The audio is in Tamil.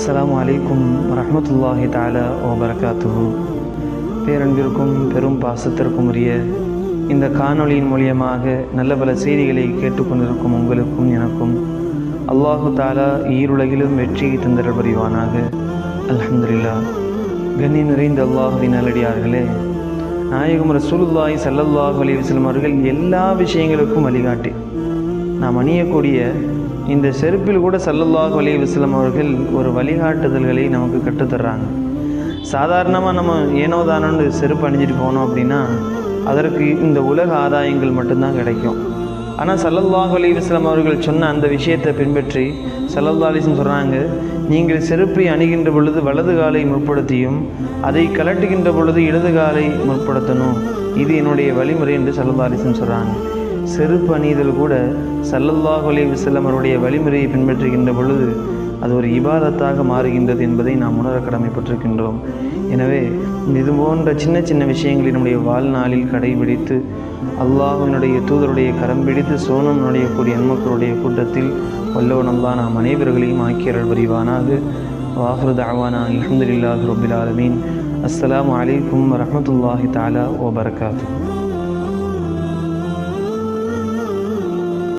அஸ்ஸலாமு அலைக்கும் தாலா ஓ வபரகாத்துஹு. பேரன்பிற்கும் பெரும் பாசத்திற்கும் உரிய இந்த காணொளியின் மூலியமாக நல்ல பல செய்திகளை கேட்டுக்கொண்டிருக்கும் உங்களுக்கும் எனக்கும் அல்லாஹு தாலா ஈருலகிலும் வெற்றியை தந்திர புரிவானாக அலமதுல்லா கண்ணி நிறைந்த அல்லாஹுவின் நல்லடியார்களே நாயகம் ரசூலுல்லாய் சல்லல்லாஹ் அலி வஸல்லம் அவர்கள் எல்லா விஷயங்களுக்கும் வழிகாட்டி. நாம் அணியக்கூடிய இந்த செருப்பில் கூட சல்லல்லாஹு வலி விசிலம் அவர்கள் ஒரு வழிகாட்டுதல்களை நமக்கு கற்றுத்தர்றாங்க. சாதாரணமாக நம்ம ஏனோ தானோன்னு செருப்பு அணிஞ்சிட்டு போனோம் அப்படின்னா அதற்கு இந்த உலக ஆதாயங்கள் மட்டும்தான் கிடைக்கும். ஆனால் சல்லல்லாஹ் அலைஹி வஸல்லம் அவர்கள் சொன்ன அந்த விஷயத்தை பின்பற்றி சல்லல்லா அலிஸ்லம் சொல்கிறாங்க நீங்கள் செருப்பை அணிகின்ற பொழுது வலது காலை முற்படுத்தியும் அதை கலட்டுகின்ற பொழுது இடது காலை முற்படுத்தணும். இது என்னுடைய வழிமுறை என்று சல்லல்லா அலிஸ்லம் சொல்கிறாங்க செருப்பு அணிதல் கூட சல்லல்லாஹ் அலி வஸல்லம் அவருடைய வழிமுறையை பின்பற்றுகின்ற பொழுது அது ஒரு இபாதத்தாக மாறுகின்றது என்பதை நாம் உணர கடமைப்பட்டிருக்கின்றோம். எனவே இது போன்ற சின்ன சின்ன விஷயங்களை நம்முடைய வாழ்நாளில் கடைபிடித்து அல்லாஹினுடைய தூதருடைய கரம் பிடித்து சோனம் நுழையக்கூடிய எண்மக்களுடைய கூட்டத்தில் வல்லவன் நாம் அனைவர்களையும் ஆக்கியர்கள் புரிவானாக. வாஹரு தாவானா அல்ஹம்துலில்லாஹி ரபுல் ஆலமீன். அஸ்ஸலாமு அலைக்கும் தாலா ஓ பரகாத்து